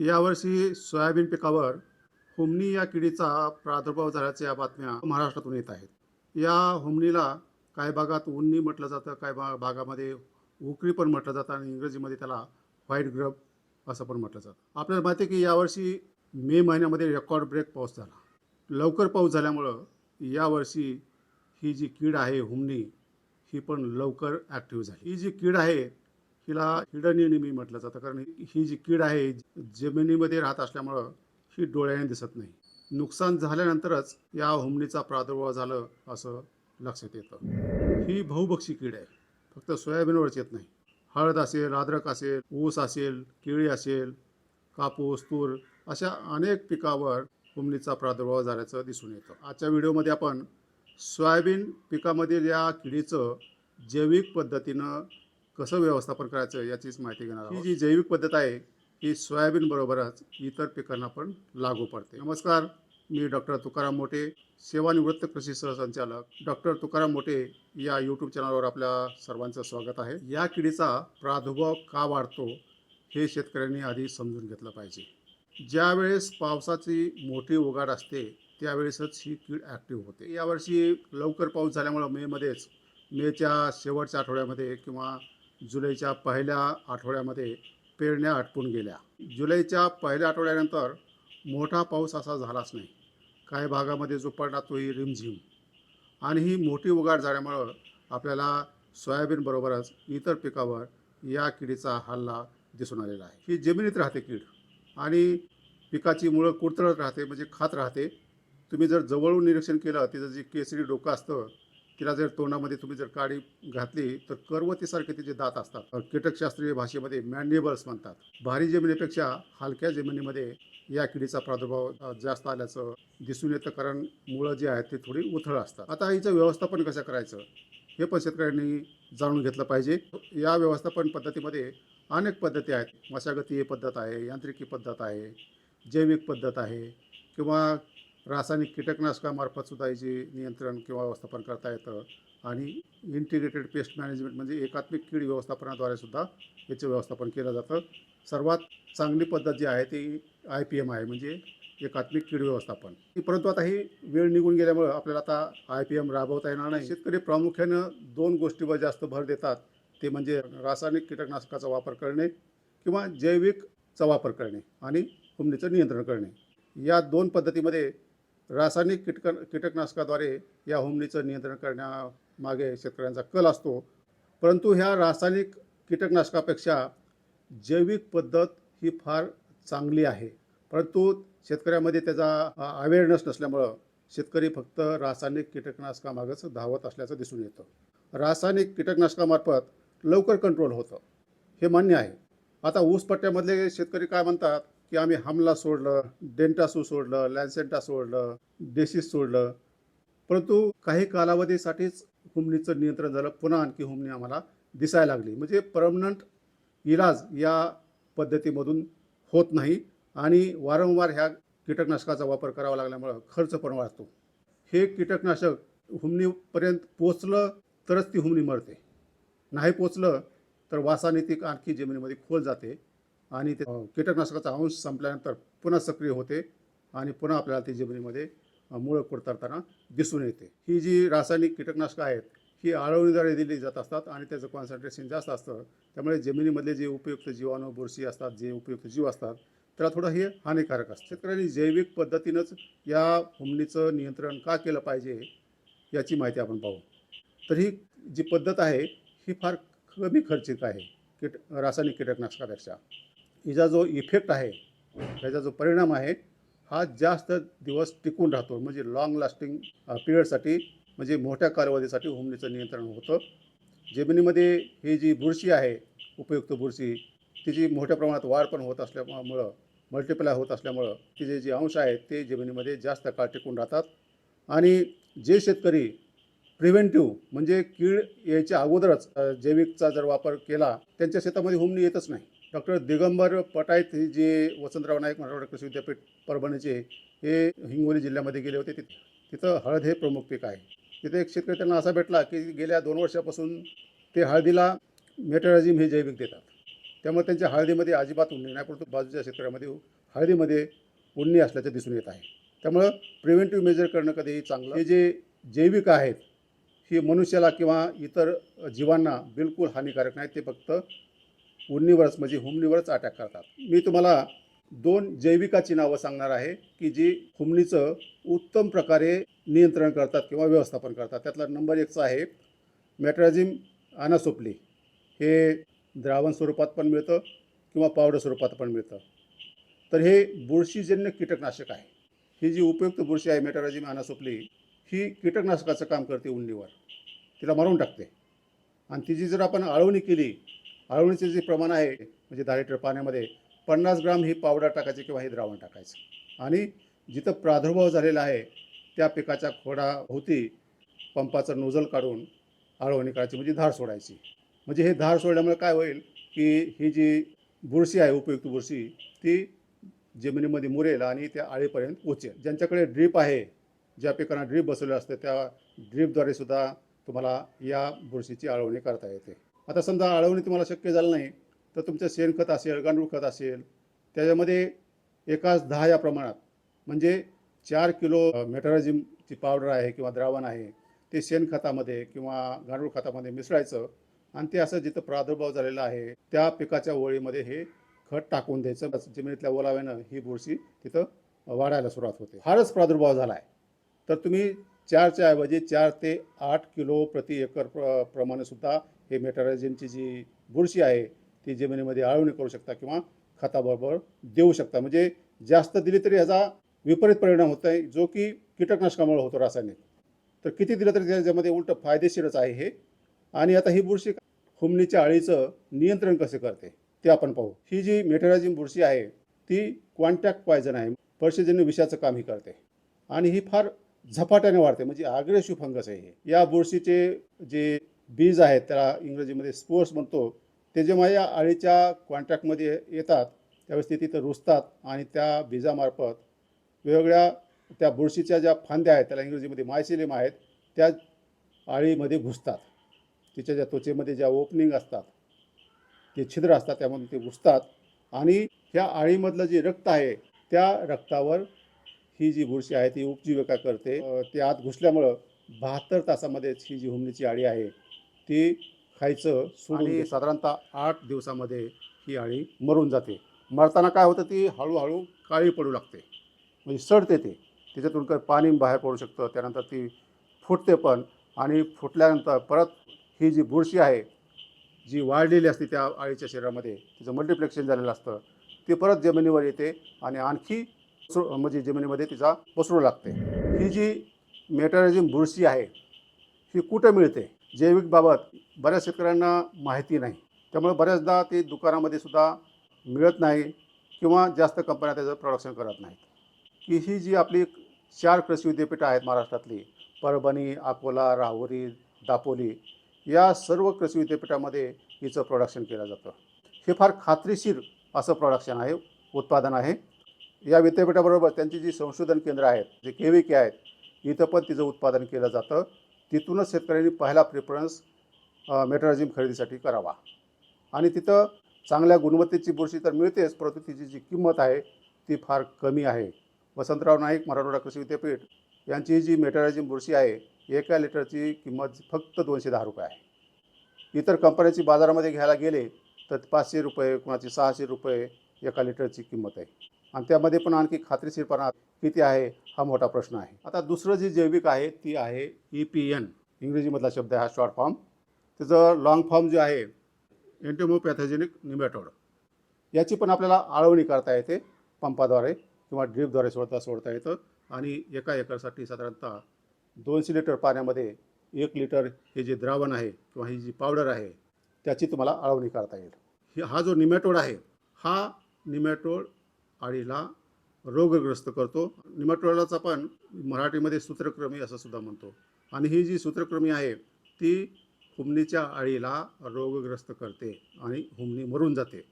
यावर्षी सोयाबीन पिकावर हुमणी या किडीचा प्रादुर्भाव झाल्याच्या या बातम्या महाराष्ट्रातून येत आहेत. या हुमणीला काही भागात उन्नी म्हटलं जातं काही भा भागामध्ये उकरी पण म्हटलं जातं आणि इंग्रजीमध्ये त्याला व्हाईट ग्रब असं पण म्हटलं जातं. आपल्याला माहिती आहे की यावर्षी मे महिन्यामध्ये रेकॉर्ड ब्रेक पाऊस झाला. लवकर पाऊस झाल्यामुळं यावर्षी ही जी कीड आहे हुमणी ही पण लवकर ॲक्टिव्ह झाली. ही जी कीड आहे हिला हिडनिनिमी म्हटलं जातं. कारण ही जी कीड आहे जमिनीमध्ये राहत असल्यामुळं ही डोळ्याने दिसत नाही. नुकसान झाल्यानंतरच या हुमणीचा प्रादुर्भाव झालं असं लक्षात येतं. ही बहुभक्षी कीड आहे. फक्त सोयाबीनवरच येत नाही. हळद असेल अद्रक असेल ऊस असेल केळी असेल कापूस तूर अशा अनेक पिकावर हुमणीचा प्रादुर्भाव झाल्याचं दिसून येतं. आजच्या व्हिडिओमध्ये आपण सोयाबीन पिकामधील या किडीचं जैविक पद्धतीनं कसं व्यवस्थापन करायचं याचीच माहिती घेणार आहोत. ही जी जैविक पद्धत आहे ही सोयाबीन बरोबरच इतर पिकांना पण लागू पडते. नमस्कार मी डॉक्टर तुकाराम मोठे सेवानिवृत्त कृषी सहसंचालक. डॉक्टर तुकाराम मोठे या यूट्यूब चॅनलवर आपल्या सर्वांचं स्वागत आहे. या किडीचा प्रादुर्भाव का वाढतो हे शेतकऱ्यांनी आधी समजून घेतलं पाहिजे. ज्यावेळेस पावसाची मोठी उघाड असते त्यावेळेसच ही कीड ॲक्टिव्ह होते. यावर्षी लवकर पाऊस झाल्यामुळं मेमध्येच मेच्या शेवटच्या आठवड्यामध्ये किंवा जुलैच्या पहिल्या आठवड्यामध्ये पेरण्या आटपून गेल्या. जुलैच्या पहिल्या आठवड्यानंतर मोठा पाऊस असा झालाच नाही. काही भागामध्ये जो पडला तोही रिमझिम. आणि ही मोठी उगाड झाल्यामुळं आपल्याला सोयाबीनबरोबरच इतर पिकावर या किडीचा हल्ला दिसून आलेला आहे. ही जमिनीत राहते कीड आणि पिकाची मुळं कुरतळत राहते म्हणजे खात राहते. तुम्ही जर जवळून निरीक्षण केलं तिचं जे केसरी डोकं असतं तिला जर तोंडामध्ये तुम्ही जर काडी घातली तर करवतीसारखे तिचे दात असतात. कीटकशास्त्रीय भाषेमध्ये मॅन्डेबल्स म्हणतात. भारी जमिनीपेक्षा हलक्या जमिनीमध्ये या किडीचा प्रादुर्भाव जास्त आल्याचं दिसून येतं. कारण मुळं जी आहेत ती थोडी उथळ असतात. आता हिचं व्यवस्थापन कसं करायचं हे पण शेतकऱ्यांनी जाणून घेतलं पाहिजे. या व्यवस्थापन पद्धतीमध्ये अनेक पद्धती आहेत. मशागती पद्धत आहे यांत्रिकी पद्धत आहे जैविक पद्धत आहे किंवा रासायनिक कीटकनाशकामार्फत सुद्धा याचे नियंत्रण किंवा व्यवस्थापन करता येतं आणि इंटिग्रेटेड पेस्ट मॅनेजमेंट म्हणजे एकात्मिक कीड व्यवस्थापनाद्वारे सुद्धा याचं व्यवस्थापन केलं जातं. सर्वात चांगली पद्धत जी आहे ती आय पी एम आहे म्हणजे एकात्मिक कीड व्यवस्थापन. परंतु आता ही वेळ निघून गेल्यामुळं आपल्याला आता आय पी एम राबवता येणार नाही. शेतकरी प्रामुख्यानं दोन गोष्टीवर जास्त भर देतात. ते म्हणजे रासायनिक कीटकनाशकाचा वापर करणे किंवा जैविकचा वापर करणे आणि कुंबडीचं नियंत्रण करणे. या दोन पद्धतीमध्ये रासायनिक कीटक कीटकनाशकाद्वारे या होमणीचं नियंत्रण करण्यामागे शेतकऱ्यांचा कल असतो. परंतु ह्या रासायनिक कीटकनाशकापेक्षा जैविक पद्धत ही फार चांगली आहे. परंतु शेतकऱ्यामध्ये त्याचा अवेअरनेस नसल्यामुळं शेतकरी फक्त रासायनिक कीटकनाशकामागंच धावत असल्याचं दिसून येतं. रासायनिक कीटकनाशकामार्फत लवकर कंट्रोल होतं. हे मान्य आहे. आता ऊस पट्ट्यामधले शेतकरी काय म्हणतात? की आम्ही हमला सोडलं डेंटासू सोडलं लॅन्सेंटा सोडलं डेसिस सोडलं. परंतु काही कालावधीसाठीच हुमणीचं नियंत्रण झालं. पुन्हा आणखी हुमणी आम्हाला दिसायला लागली. म्हणजे परमनंट इलाज या पद्धतीमधून होत नाही आणि वारंवार ह्या कीटकनाशकाचा वापर करावा लागल्यामुळं खर्च पण वाढतो. हे कीटकनाशक हुमणीपर्यंत पोचलं तरच ती हुमणी मरते. नाही पोचलं तर वासाने ती आणखी जमिनीमध्ये खोल जाते. आणि ते कीटकनाशकाचा अंश संपल्यानंतर पुन्हा सक्रिय होते आणि पुन्हा आपल्याला ती जमिनीमध्ये मुळं कुडतरताना दिसून येते. ही जी रासायनिक कीटकनाशकं आहेत ही आळवणीद्वारे दिली जात असतात आणि त्याचं कॉन्सन्ट्रेशन जास्त असतं. त्यामुळे जमिनीमधले जे उपयुक्त जीवाणू बुरशी असतात जे उपयुक्त जीव असतात त्याला थोडं हे हानिकारक असतं. शेतकऱ्यांनी जैविक पद्धतीनंच या हुमणीचं नियंत्रण का केलं पाहिजे याची माहिती आपण पाहू. तर ही जी पद्धत आहे ही फार कमी खर्चिक आहे कीट रासायनिक कीटकनाशकापेक्षा. हिचा जो इफेक्ट आहे ह्याचा जो परिणाम आहे हा जास्त दिवस टिकून राहतो. म्हणजे लॉंग लास्टिंग पिरियडसाठी म्हणजे मोठ्या कालावधीसाठी हुमणीचं नियंत्रण होतं. जमिनीमध्ये ही जी बुरशी आहे उपयुक्त बुरशी तिची मोठ्या प्रमाणात वाढ पण होत असल्यामुळं मल्टिप्लाय होत असल्यामुळं तिचे जे अंश आहेत ते जमिनीमध्ये जास्त काळ टिकून राहतात. आणि जे शेतकरी प्रिव्हेंटिव्ह म्हणजे कीड यायच्या अगोदरच जैविकचा जर वापर केला त्यांच्या शेतामध्ये हुमणी येतच नाही. डॉक्टर दिगंबर पटायत हे जे वसंतराव नाईक मराठवाडा कृषी विद्यापीठ परभणीचे हे हिंगोली जिल्ह्यामध्ये गेले होते तिथे तिथं हळद हे प्रमुख पीक आहे. तिथे एक शेतकरी त्यांना असा भेटला की गेल्या दोन वर्षापासून ते हळदीला मेटराजिम हे जैविक देतात. त्यामुळे त्यांच्या हळदीमध्ये अजिबात उणणी नाही. परंतु बाजूच्या शेतकऱ्यामध्ये हळदीमध्ये उन्नी असल्याचं दिसून येत आहे. त्यामुळं प्रिव्हेंटिव्ह मेजर करणं कधीही चांगलं. हे जे जैविक आहेत ही मनुष्याला किंवा इतर जीवांना बिलकुल हानिकारक नाही. ते फक्त उन्नीवरच म्हणजे हुमणीवरच अटॅक करतात. मी तुम्हाला दोन जैविकाची नावं सांगणार आहे की जी हुमणीचं उत्तम प्रकारे नियंत्रण करतात किंवा व्यवस्थापन करतात. त्यातला नंबर एकचा आहे मॅट्राझिम अनासोपली हे द्रावण स्वरूपात पण मिळतं किंवा पावडर स्वरूपात पण मिळतं. तर हे बुरशीजन्य कीटकनाशक आहे. ही जी उपयुक्त बुरशी आहे मेटाराजिम अनासोपली ही कीटकनाशकाचं काम करते उंडीवर तिला मारून टाकते. आणि तिची जर आपण आळवणी केली आळवणीचे जे प्रमाण आहे म्हणजे दहा लिटर पाण्यामध्ये पन्नास ग्राम ही पावडर टाकायची किंवा हे द्रावण टाकायचं. आणि जिथं प्रादुर्भाव झालेला आहे त्या पिकाच्या खोडाभोवती पंपाचं नोझल काढून आळवणी करायची म्हणजे धार सोडायची. म्हणजे हे धार सोडल्यामुळे काय होईल की ही जी बुरशी आहे उपयुक्त बुरशी ती जमिनीमध्ये मुरेल आणि त्या आळीपर्यंत पोचेल. ज्यांच्याकडे ड्रीप आहे ज्या पिकांना ड्रीप बसवलं असतं त्या ड्रीपद्वारे सुद्धा तुम्हाला या बुरशीची आळवणी करता येते. आता समजा आळवणी तुम्हाला शक्य झालं नाही तर तुमचं शेणखत असेल गांडूळ खत असेल त्याच्यामध्ये एकाच दहा या प्रमाणात म्हणजे चार किलो मेटराजिमची पावडर आहे किंवा द्रावण आहे ते शेणखतामध्ये किंवा गांडूळ खतामध्ये मिसळायचं आणि ते असं जिथं प्रादुर्भाव झालेला आहे त्या पिकाच्या ओळीमध्ये हे खत टाकून द्यायचं. जमिनीतल्या ओलाव्यानं ही बुरशी तिथं वाढायला सुरुवात होते. फारच प्रादुर्भाव झाला आहे तर तुम्ही चारच्या ऐवजी चार ते आठ किलो प्रति एकर प्र प्रमाणे सुद्धा हे मेटारायझिनची जी बुरशी आहे ती जमिनीमध्ये आळवणी करू शकता किंवा खताबरोबर देऊ शकता. म्हणजे जास्त दिली तरी ह्याचा विपरीत परिणाम होत आहे जो की कीटकनाशकामुळे होतो रासायनिक. तर किती दिलं तरी त्याच्यामध्ये उलट फायदेशीरच आहे हे. आणि आता ही बुरशी हुमणीच्या अळीचं नियंत्रण कसे करते ते आपण पाहू. ही जी मेटेरायझिन बुरशी आहे ती क्वांटॅक्ट पॉयझन आहे परशेजन्य विषाचं काम ही करते. आणि ही फार झपाट्याने वाढते म्हणजे आग्रेसिव्ह फंगस आहे हे. या बुरशीचे जे बीज आहेत त्याला इंग्रजीमध्ये स्पोर्ट्स म्हणतो. ते जेव्हा या अळीच्या कॉन्ट्रॅक्टमध्ये येतात त्यावेळेस ते तिथं रुजतात आणि त्या बीजामार्फत वेगवेगळ्या त्या बुरशीच्या ज्या फांद्या आहेत त्याला इंग्रजीमध्ये मायसिलिम आहेत त्या आळीमध्ये घुसतात. तिच्या ज्या त्वचेमध्ये ज्या ओपनिंग असतात ते छिद्र असतात त्यामधून ते घुसतात. आणि ह्या आळीमधलं जे रक्त आहे त्या रक्तावर ही जी बुरशी आहे ती उपजीविका करते. ते आत घुसल्यामुळं बहात्तर तासामध्येच ही जी हुमणीची आळी आहे ती खायचं सोडून आणि. साधारणतः आठ दिवसामध्ये ही अळी मरून जाते. मरताना काय होतं ती हळूहळू काळी पडू लागते. म्हणजे सडते ते त्याच्यातून काही पाणी बाहेर पडू शकतं. त्यानंतर ती फुटते पण. आणि फुटल्यानंतर परत ही जी बुरशी आहे जी वाढलेली असते त्या अळीच्या शरीरामध्ये तिचं मल्टिप्लेक्शन झालेलं असतं. ती परत जमिनीवर येते आणि आणखी पसरू- म्हणजे जमिनीमध्ये तिचा पसरू लागते. ही जी मेटाराजिम बुरशी आहे ही कुठं मिळते? जैविकबाबत बऱ्याच शेतकऱ्यांना माहिती नाही. त्यामुळे बऱ्याचदा ते दुकानामध्ये सुद्धा मिळत नाही किंवा जास्त कंपन्या त्याचं प्रोडक्शन करत नाहीत. की ही जी आपली चार कृषी विद्यापीठं आहेत महाराष्ट्रातली परभणी अकोला राहुरी दापोली या सर्व कृषी विद्यापीठामध्ये हिचं प्रोडक्शन केलं जातं. हे फार खात्रीशीर असं प्रोडक्शन आहे उत्पादन आहे. या विद्यापीठाबरोबर त्यांची जी संशोधन केंद्र आहेत जे के व्ही के आहेत इथं पण तिचं उत्पादन केलं जातं. तिथूनच शेतकऱ्यांनी पहिला प्रिफरन्स मेट्राजिम खरेदीसाठी करावा. आणि तिथं चांगल्या गुणवत्तेची बुरशी तर मिळतेच परंतु तिची जी किंमत आहे ती फार कमी आहे. वसंतराव नाईक मराठवाडा कृषी विद्यापीठ यांची जी मेटाराजिम बुरशी आहे एका लिटरची किंमत फक्त दोनशे दहा रुपये आहे. इतर कंपन्याची बाजारामध्ये घ्यायला गेले तर पाचशे रुपये कुणाची सहाशे रुपये एका लिटरची किंमत आहे. आणि त्यामध्ये पण आणखी खात्रीशीरपणा किती आहे हा मोठा प्रश्न आहे. आता दुसरं जी जैविक आहे ती आहे ई पी एन इंग्रजीमधला शब्द आहे हा शॉर्ट फॉर्म त्याचं लॉंग फॉर्म जे आहे एंटेमोपॅथोजेनिक निमॅटोड याची पण आपल्याला आळवणी करता येते पंपाद्वारे किंवा ड्रीपद्वारे सोडता सोडता येतं. आणि एका एकरसाठी साधारणतः दोनशे लिटर पाण्यामध्ये एक लिटर हे जे द्रावण आहे किंवा ही जी पावडर आहे त्याची तुम्हाला आळवणी करता येईल. ही हा जो निमॅटोड आहे हा निमॅटोड अळीला रोगग्रस्त करतो. निमॅटोडाचा आपण मराठीमध्ये सूत्रक्रमी असं सुद्धा म्हणतो. आणि ही जी सूत्रक्रमी आहे ती हुमणीच्या अळीला रोगग्रस्त करते आणि हुमणी मरून जाते.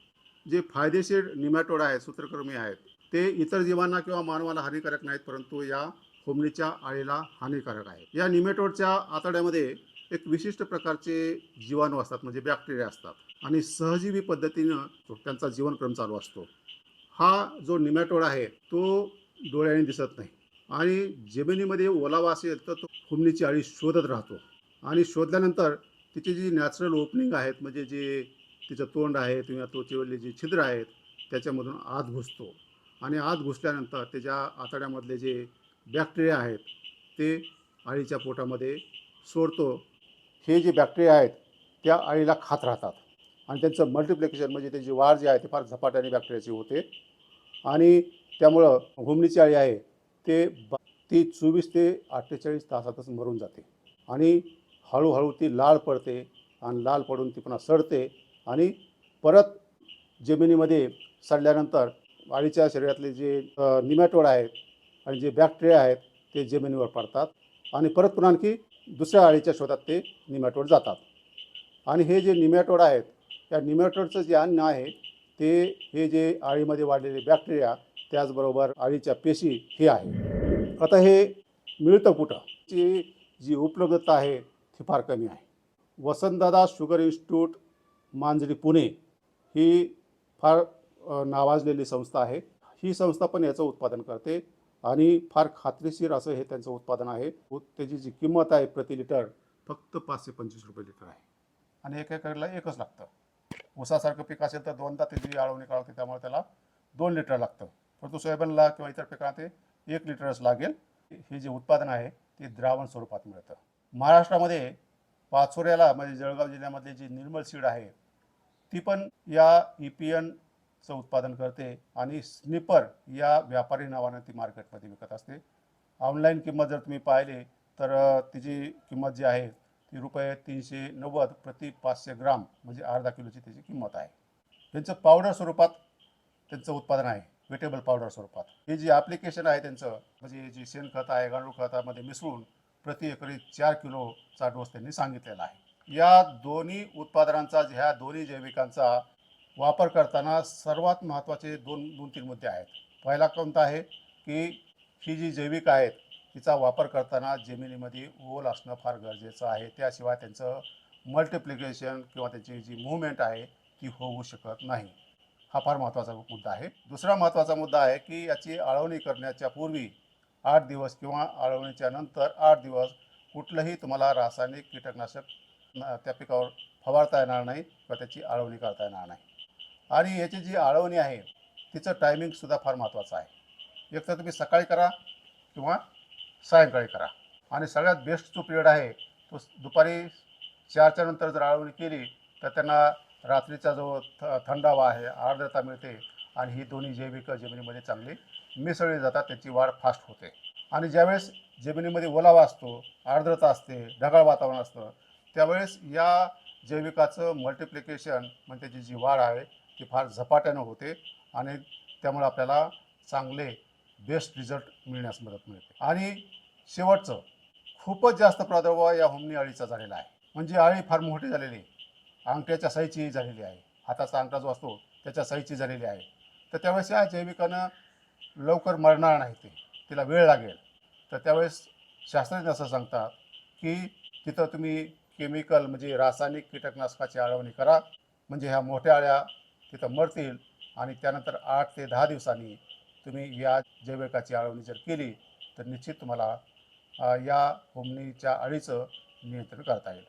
जे फायदेशीर निमॅटोड आहेत सूत्रक्रमी आहेत ते इतर जीवांना किंवा मानवाला हानिकारक नाहीत परंतु या हुमणीच्या अळीला हानिकारक आहे. या निमॅटोडच्या आतड्यामध्ये एक विशिष्ट प्रकारचे जीवाणू असतात म्हणजे बॅक्टेरिया असतात. आणि सहजीवी पद्धतीनं त्यांचा जीवनक्रम चालू असतो. हा जो निमॅटोड आहे तो डोळ्याने दिसत नाही. आणि जमिनीमध्ये ओलावा असेल तर तो हुमणीची अळी शोधत राहतो. आणि शोधल्यानंतर तिची जी नॅचरल ओपनिंग आहेत म्हणजे जे तिचं तोंड आहे किंवा त्वचेवरले जी छिद्र आहेत त्याच्यामधून आत घुसतो. आणि आत घुसल्यानंतर त्याच्या आतड्यामधले जे बॅक्टेरिया आहेत ते अळीच्या पोटामध्ये सोडतो. हे जे बॅक्टेरिया आहेत त्या अळीला खात राहतात. आणि त्यांचं मल्टिप्लिकेशन म्हणजे त्याची वाढ जी आहे ते फार झपाट्याने बॅक्टेरियाची होते. आणि त्यामुळं घुमणीची अळी आहे ते ब ती चोवीस ते अठ्ठेचाळीस तासातच मरून जाते. आणि हळूहळू ती लाल पडते आणि लाल पडून ती पुन्हा सडते. आणि परत जमिनीमध्ये सडल्यानंतर अळीच्या शरीरातले जे निमॅटोड आहेत आणि जे बॅक्टेरिया आहेत ते जमिनीवर पडतात. आणि परत पुन्हा आणखी दुसऱ्या अळीच्या शोधात ते निमॅटोड जातात. आणि हे जे निमॅटोड आहेत या निमॅटोडचं जे अन्न आहे ते हे जे आळीमध्ये वाढलेले बॅक्टेरिया त्याचबरोबर अळीच्या पेशी हे आहे. आता हे मिळतं कुठं? ची जी उपलब्धता आहे ती फार कमी आहे. वसंतदादा शुगर इन्स्टिट्यूट मांजरी पुणे ही फार नावाजलेली संस्था आहे. ही संस्था पण याचं उत्पादन करते आणि फार खात्रीशीर असं हे त्यांचं उत्पादन आहे. त्याची जी किंमत आहे प्रति लिटर फक्त पाचशे पंचवीस रुपये लिटर आहे. आणि एका एकरला एकच लागतं. ऊसासारखं पीक असेल तर दोनदा त्याची आळवणी काढते त्यामुळे त्याला दोन लिटर लागतं. परंतु सोयाबीनला किंवा इतर पिकांना ते एक लिटरच लागेल. हे जे उत्पादन आहे ते द्रावण स्वरूपात मिळतं. महाराष्ट्रामध्ये पाचोऱ्याला म्हणजे जळगाव जिल्ह्यामधली जी निर्मल सीड आहे ती पण या ई पी एनचं उत्पादन करते आणि स्निपर या व्यापारी नावानं ती मार्केटमध्ये विकत असते. ऑनलाईन किंमत जर तुम्ही पाहिली तर तिची किंमत जी आहे ती रुपये तीनशे नव्वद प्रति पाचशे ग्राम म्हणजे अर्धा किलोची त्याची किंमत आहे. त्यांचं पावडर स्वरूपात त्यांचं उत्पादन आहे वेटेबल पावडर स्वरूपात. हे जे ॲप्लिकेशन आहे त्यांचं म्हणजे जी शेणखत आहे गांडूळ खतामध्ये मिसळून प्रति एकरी चार किलोचा डोस त्यांनी सांगितलेला आहे. या दोन्ही उत्पादनांचा ह्या दोन्ही जैविकांचा वापर करताना सर्वात महत्त्वाचे दोन दोन तीन मुद्दे आहेत. पहिला कोणता आहे की ही जी जैविक आहेत तिचा वापर करताना जमिनीमध्ये ओल असणं फार गरजेचं आहे. त्याशिवाय त्यांचं मल्टिप्लिकेशन किंवा त्यांची जी मुवमेंट आहे ती होऊ शकत नाही. हा फार महत्त्वाचा मुद्दा आहे. दुसरा महत्त्वाचा मुद्दा आहे की याची आळवणी करण्याच्या पूर्वी आठ दिवस किंवा आळवणीच्या नंतर आठ दिवस कुठलंही तुम्हाला रासायनिक कीटकनाशक त्या पिकावर फवारता येणार नाही किंवा त्याची आळवणी करता येणार नाही. आणि याची जी आळवणी आहे तिचं टायमिंगसुद्धा फार महत्त्वाचं आहे. एक तर तुम्ही सकाळी करा किंवा सायंकाळी करा. आणि सगळ्यात बेस्ट जो पिरियड आहे तो दुपारी चारच्या नंतर जर आळवणी केली तर त्यांना रात्रीचा जो थ थंडावा आहे आर्द्रता मिळते आणि ही दोन्ही जैविक जमिनीमध्ये चांगली मिसळली जातात त्याची वाढ फास्ट होते. आणि ज्यावेळेस जमिनीमध्ये ओलावा असतो आर्द्रता असते ढगाळ वातावरण असतं त्यावेळेस या जैविकाचं मल्टिप्लिकेशन म्हणजे त्याची जी वाढ आहे ती फार झपाट्यानं होते आणि त्यामुळे आपल्याला चांगले बेस्ट रिझल्ट मिळण्यास मदत मिळते. आणि शेवटचं खूपच जास्त प्रादुर्भाव या होमनी अळीचा झालेला आहे. म्हणजे अळी फार मोठी झालेली आहे. अंगठ्याच्या साईची झालेली आहे. हाताचा अंगठा जो असतो त्याच्या साईची झालेली आहे. तर त्यावेळेस या जैविकानं लवकर मरणार नाही ते. तिला वेळ लागेल. तर त्यावेळेस शास्त्रज्ञ असं सांगतात की तिथं तुम्ही केमिकल म्हणजे रासायनिक कीटकनाशकाची आळवणी करा. म्हणजे ह्या मोठ्या अळ्या तिथं मरतील आणि त्यानंतर आठ ते दहा दिवसांनी तुम्ही या जैविकाची आळवणी जर केली तर निश्चित तुम्हाला या होमनीच्या अळीचं नियंत्रण करता येईल.